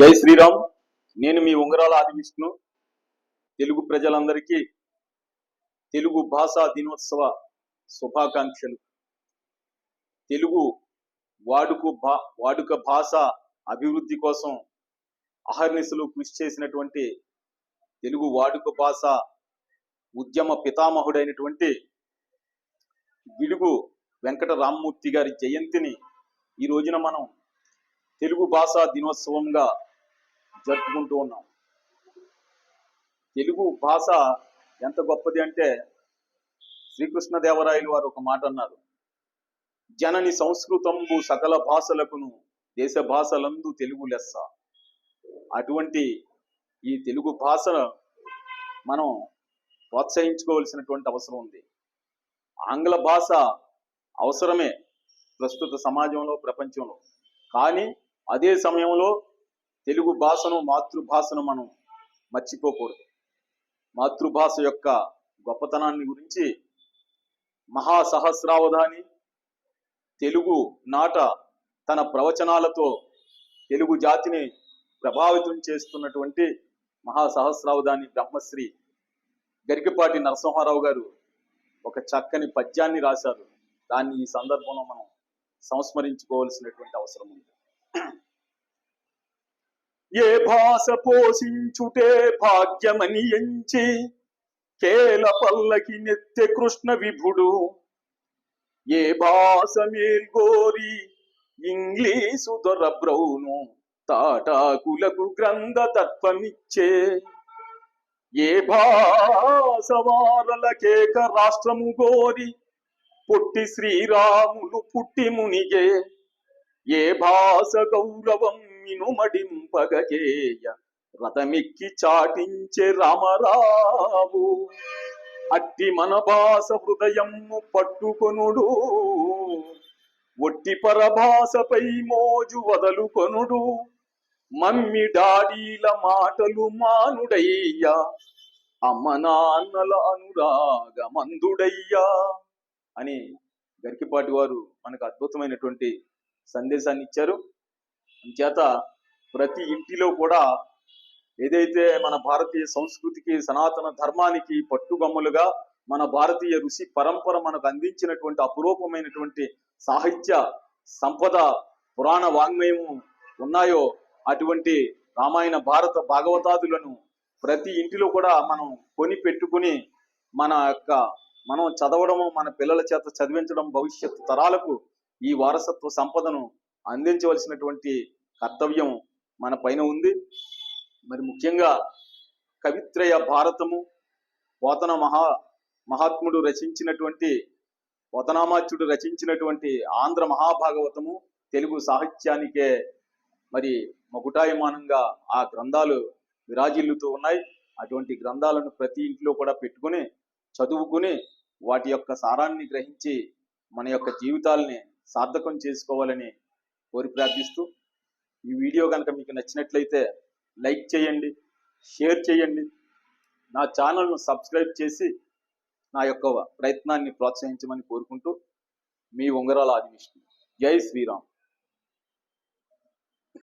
జై శ్రీరామ్. నేను మీ ఉంగరాల ఆది విష్ణు తెలుగు ప్రజలందరికీ తెలుగు భాషా దినోత్సవ శుభాకాంక్షలు. తెలుగు వాడుక భా వాడుక భాష అభివృద్ధి కోసం అహర్నిశలు కృషి చేసినటువంటి తెలుగు వాడుక భాష ఉద్యమ పితామహుడైనటువంటి గిడుగు వెంకట రామ్మూర్తి గారి జయంతిని ఈ రోజున మనం తెలుగు భాషా దినోత్సవంగా జరుపుకుంటూ ఉన్నాం. తెలుగు భాష ఎంత గొప్పది అంటే శ్రీకృష్ణదేవరాయలు వారు ఒక మాట అన్నారు. జనని సంస్కృతంబు సకల భాషలకును దేశ భాషలందు తెలుగు లెస్స. అటువంటి ఈ తెలుగు భాషను మనం ప్రోత్సహించుకోవాల్సినటువంటి అవసరం ఉంది. ఆంగ్ల భాష అవసరమే ప్రస్తుత సమాజంలో ప్రపంచంలో. కానీ అదే సమయంలో తెలుగు భాషను మాతృభాషను మనం మర్చిపోకూడదు. మాతృభాష యొక్క గొప్పతనాన్ని గురించి మహాసహస్రావధాని తెలుగు నాట తన ప్రవచనాలతో తెలుగు జాతిని ప్రభావితం చేస్తున్నటువంటి మహాసహస్రావధాని బ్రహ్మశ్రీ గరికపాటి నరసింహారావు గారు ఒక చక్కని పద్యాన్ని రాశారు. దాన్ని ఈ సందర్భంలో మనం సంస్మరించుకోవాల్సినటువంటి అవసరం ఉంది. ఏ భాష పోషించుటే భాగ్యమని ఎంచి కేల పల్లకి నెత్తె కృష్ణ విభుడు. ఏ భాష మేల్గోరి ఇంగ్లీషు దొరబ్రౌను తాటాకులకు గ్రంథ తత్వమిచ్చే. ఏ భాష వారలకేక రాష్ట్రము గోరి పుట్టి శ్రీరాములు పుట్టి మునిగే. ఏ భాష గౌరవం మినుమడింపగజేయ రథమిక్కి చాటించే రామరావు. అట్టి మన భాష హృదయము పట్టుకొనుడు. ఒట్టి పరభాషపై మోజు వదలుకొనుడు. మమ్మి డాడీల మాటలు మానుడయ్యా. అమ్మ నాన్నల అనురాగమందుడయ్యా అని గరికిపాటి వారు మనకు అద్భుతమైనటువంటి సందేశాన్ని ఇచ్చారు. చేత ప్రతి ఇంటిలో కూడా ఏదైతే మన భారతీయ సంస్కృతికి సనాతన ధర్మానికి పట్టుగమ్ములుగా మన భారతీయ ఋషి పరంపర మనకు అందించినటువంటి అపురూపమైనటువంటి సాహిత్య సంపద పురాణ వాంగ్మయము ఉన్నాయో అటువంటి రామాయణ భారత భాగవతాదులను ప్రతి ఇంటిలో కూడా మనం కొని పెట్టుకుని మన యొక్క మనం చదవడము మన పిల్లల చేత చదివించడం భవిష్యత్తు తరాలకు ఈ వారసత్వ సంపదను అందించవలసినటువంటి కర్తవ్యం మన పైన ఉంది. మరి ముఖ్యంగా కవిత్రయ భారతము పోతన మహా మహాత్ముడు రచించినటువంటి పోతనామాచ్యుడు రచించినటువంటి ఆంధ్ర మహాభాగవతము తెలుగు సాహిత్యానికే మరి మగుటాయమానంగా ఆ గ్రంథాలు విరాజిల్లుతూ ఉన్నాయి. అటువంటి గ్రంథాలను ప్రతి ఇంట్లో కూడా పెట్టుకుని చదువుకుని వాటి యొక్క సారాన్ని గ్రహించి మన యొక్క జీవితాల్ని సార్థకం చేసుకోవాలని కోరి ప్రార్థిస్తూ ఈ వీడియో కనుక మీకు నచ్చినట్లయితే లైక్ చేయండి షేర్ చేయండి. నా ఛానల్ను సబ్స్క్రైబ్ చేసి నా యొక్క ప్రయత్నాన్ని ప్రోత్సహించమని కోరుకుంటూ మీ ఉంగరాల ఆది విష్ణు జై శ్రీరామ్.